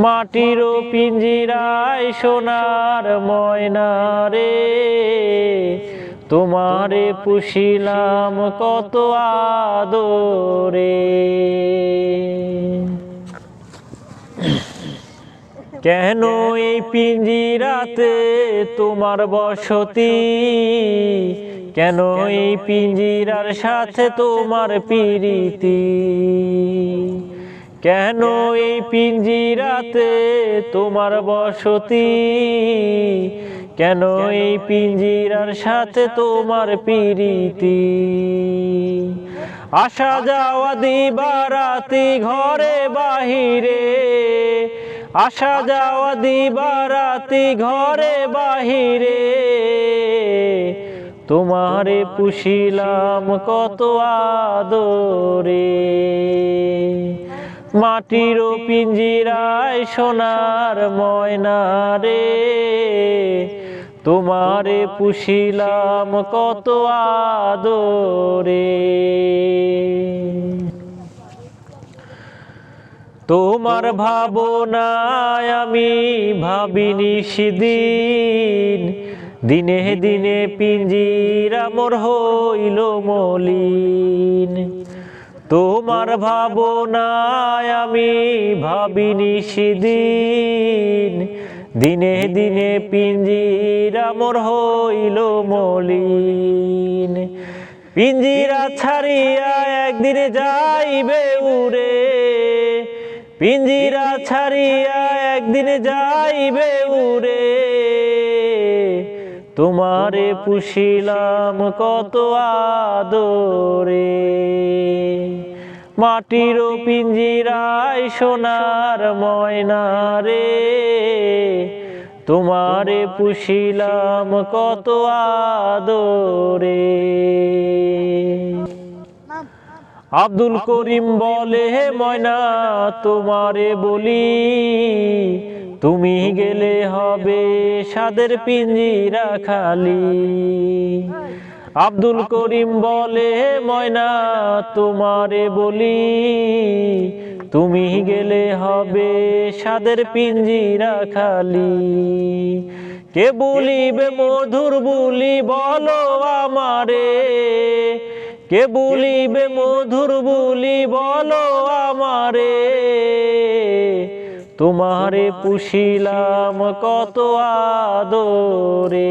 মাটির পিঞ্জিরায় সোনার ময়না রে। তোমারে পুষিলাম কত আদরে। কেন এই পিঞ্জিরাতে তোমার বসতি? কেন এই পিঞ্জিরার সাথে তোমার পিরিতি? কেন এই পিঞ্জিরাতে তোমার বসতি? কেন এই পিঞ্জিরার সাথে তোমার পিরিতি? আসা যাওয়া দিবারাতি ঘরে বাহিরে। আসা যাওয়া দিবারাতি ঘরে বাহিরে। তোমারে পুষিলাম কত আদরে। মাটির পিঞ্জিরায় সোনার ময়না রে। তোমারে পুষিলাম কত আদরে। তোমার ভাবনায় আমি ভাবিনি সেদিন। দিনে দিনে পিঞ্জিরা মোর হইল মলিন। তোমার ভাবনায় আমি ভাবিনি সেদিন দিনে দিনে পিঞ্জিরা মোর হইল মলিন। পিঞ্জিরা ছাড়িয়া একদিনে যাইবে উড়ে। পিঞ্জিরা ছাড়িয়া একদিনে যাইবে উড়ে। তোমারে পুষিলাম কত আদরে। মাটির পিঞ্জিরায় সোনার ময়না রে। তোমারে পুষিলাম কত আদরে। আব্দুল করিম বলে হে ময়না তোমারে বলি তুমি গেলে হবে সাদের পিঞ্জিরা খালি। আব্দুল করিম বলে ময়না তোমারে বলি তুমি গেলে হবে সাদের পিঞ্জিরা খালি কে বলিবে মধুর বুলি বলো আমারে। কে বলিবে মধুর বুলি বলো আমারে। তোমারে পুষিলাম কত আদরে।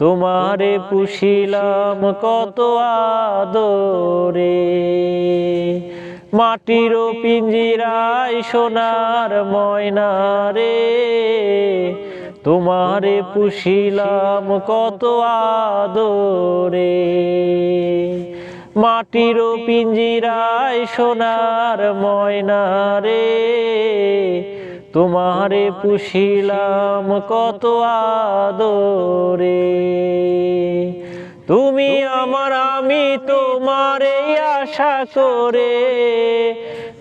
তোমারে পুষিলাম কত আদরে। মাটির পিঞ্জিরায় সোনার ময়না রে। তোমারে পুষিলাম কত আদরে। মাটির পিঞ্জিরায় সোনার ময়না রে। তোমারে পুষিলাম কত আদরে। তুমি আমার আমি তোমারে আশা করে।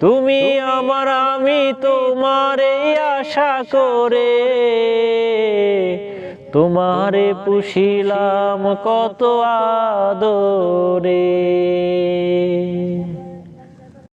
তুমি আমার আমি তোমারে আশা করে। তোমারে পুষিলাম কত আদরে।